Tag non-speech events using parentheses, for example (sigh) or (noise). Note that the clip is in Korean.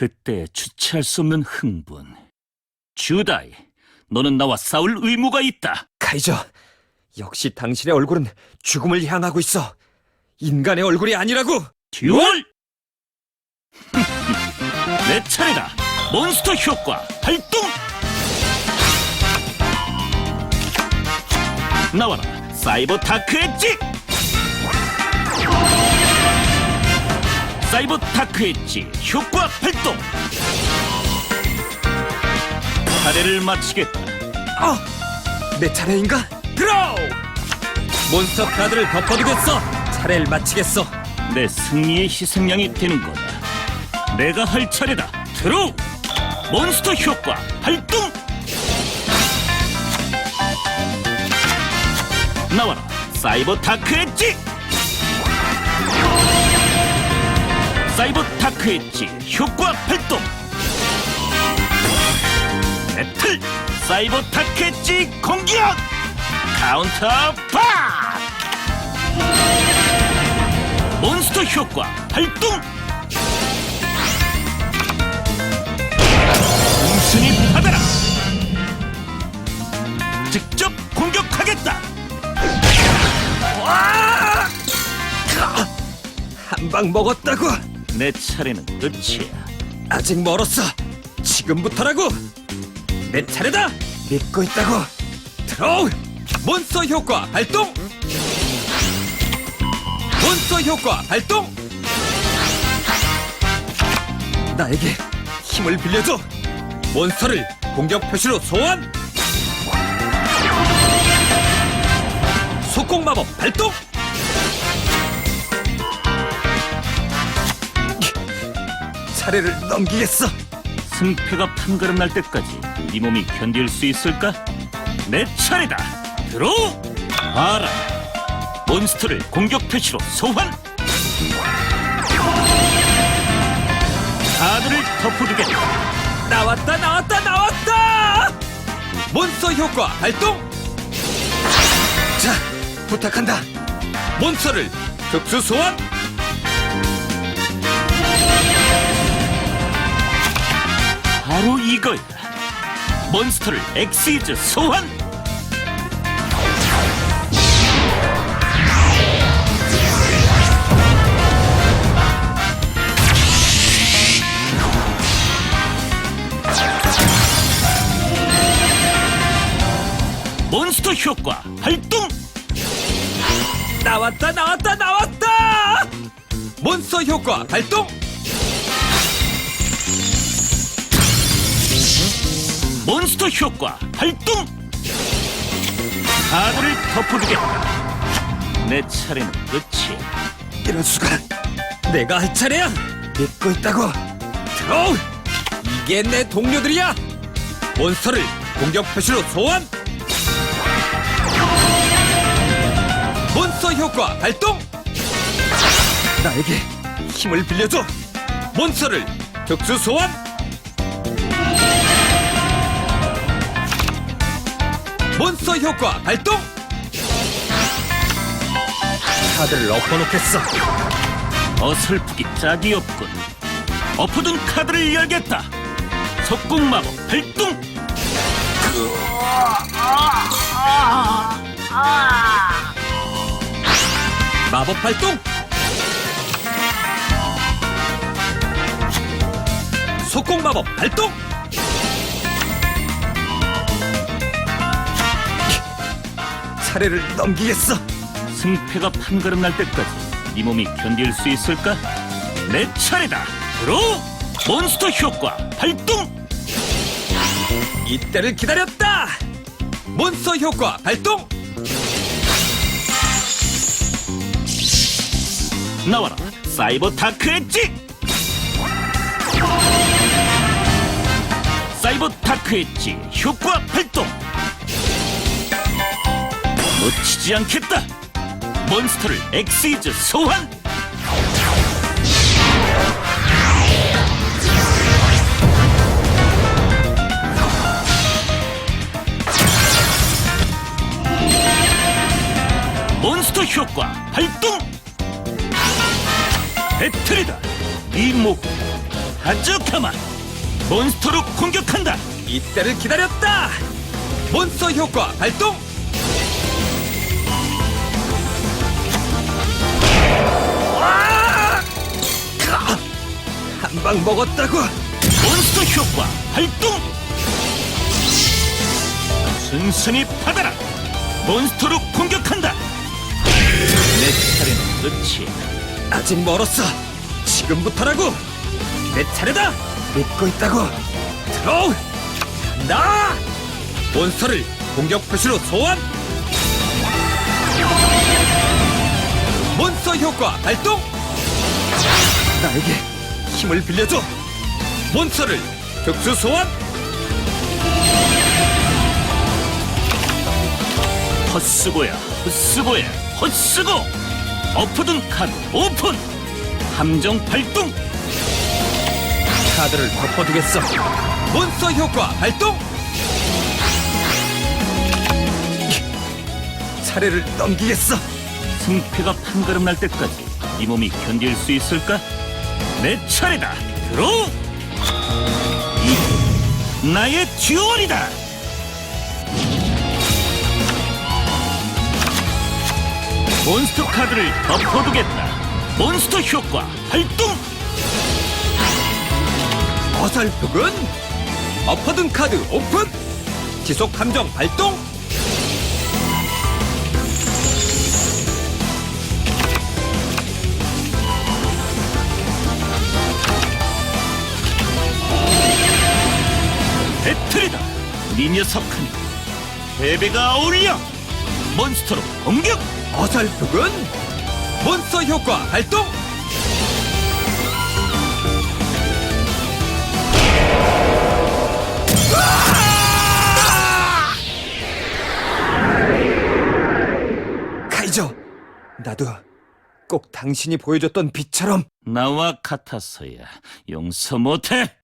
그때 주체할 수 없는 흥분. 주다이, 너는 나와 싸울 의무가 있다. 카이저, 역시 당신의 얼굴은 죽음을 향하고 있어. 인간의 얼굴이 아니라고. 듀얼! (laughs) 내 차례다. 몬스터 효과 발동! 나와라. 사이버 다크 엣지! 사이버 다크 엣지 효과 발동! 차례를 마치겠다. 아, 내 차례인가? 드로우! 몬스터 카드를 덮어두겠어. 차례를 마치겠어. 내 승리의 희생양이 되는 거다. 내가 할 차례다. 드로우! 몬스터 효과 발동! 나와라. 사이버 다크 엣지! 사이버 다크 엣지 효과 발동! 배틀! 사이버 다크 엣지 공격! 카운터 파! 몬스터 효과 발동! 공순이 받아라! 직접 공격하겠다! 한방 먹었다고. 내 차례는 끝이야. 아직 멀었어. 지금부터라고. 내 차례다. 믿고 있다고. 드로우! 몬스터 효과 발동! 몬스터 효과 발동! 나에게 힘을 빌려줘. 몬스터를 공격 표시로 소환. 속공 마법 발동! 차례를 넘기겠어. 승패가 판가름 날 때까지 네 몸이 견딜 수 있을까? 내 차례다. 들어오! 알아. 몬스터를 공격 표시로 소환. 카드를 덮어두겠다. 나왔다 나왔다 나왔다 몬스터 효과 발동 자 부탁한다 몬스터를 특수 소환 바로 이거야. 몬스터를 엑시즈 소환. 몬스터 효과 발동! 나왔다 나왔다 나왔다 몬스터 효과 발동 몬스터 효과 발동! 카드를 덮어두겠다. 내 차례는 끝이야. 이럴 수가. 내가 할 차례야. 믿고 있다고. 드로우 이게 내 동료들이야. 몬스터를 공격 표시로 소환! 몬스터 효과 발동! 나에게 힘을 빌려줘. 몬스터를 특수 소환 몬스터 효과 발동 카드를 엎어놓겠어 어설프기 짝이 없군. 엎어둔 카드를 열겠다. 속공 마법 발동! 마법 발동! 속공 마법 발동! 차례를 넘기겠어. 승패가 판가름 날 때까지 네 몸이 견딜 수 있을까? 내 차례다. 들어! 몬스터 효과 발동! 이때를 기다렸다. 몬스터 효과 발동! 나와라. 사이버 다크 엣지! 사이버 다크 엣지 효과 발동! 놓치지 않겠다. 몬스터를 엑시즈 소환! 몬스터 효과 발동! 배틀이다. 이목 하즈카마 몬스터로 공격한다. 이때를 기다렸다! 몬스터 효과 발동! 한방 먹었다고! 몬스터 효과 발동! 순순히 받아라! 몬스터로 공격한다! 내 차례는 끝이 아직 멀었어! 지금부터라고! 내 차례다! 믿고 있다고! 들어오! 나! 몬스터를 공격 표시로 소환! 몬스터 효과 발동! 나에게 힘을 빌려줘! 몬스터를 특수 소환! 헛스고야 헛스고야 헛스고 엎어둔 카드 오픈 함정 발동 카드를 덮어두겠어. 몬스터 효과 발동! 차례를 넘기겠어. 승패가 판가름 날 때까지 이 몸이 견딜 수 있을까? 내 차례다 들어 이 나의 듀얼이다 몬스터 카드를 덮어두겠다 몬스터 효과 발동 어설프군. 엎어둔 카드 오픈. 지속 함정 발동. 배틀이다. 네 녀석하니 패배가 어울려 몬스터로 공격! 어설프군. 몬스터 효과 발동. 카이저, 나도 꼭 당신이 보여줬던 빛처럼. 나와 같아서야 용서 못해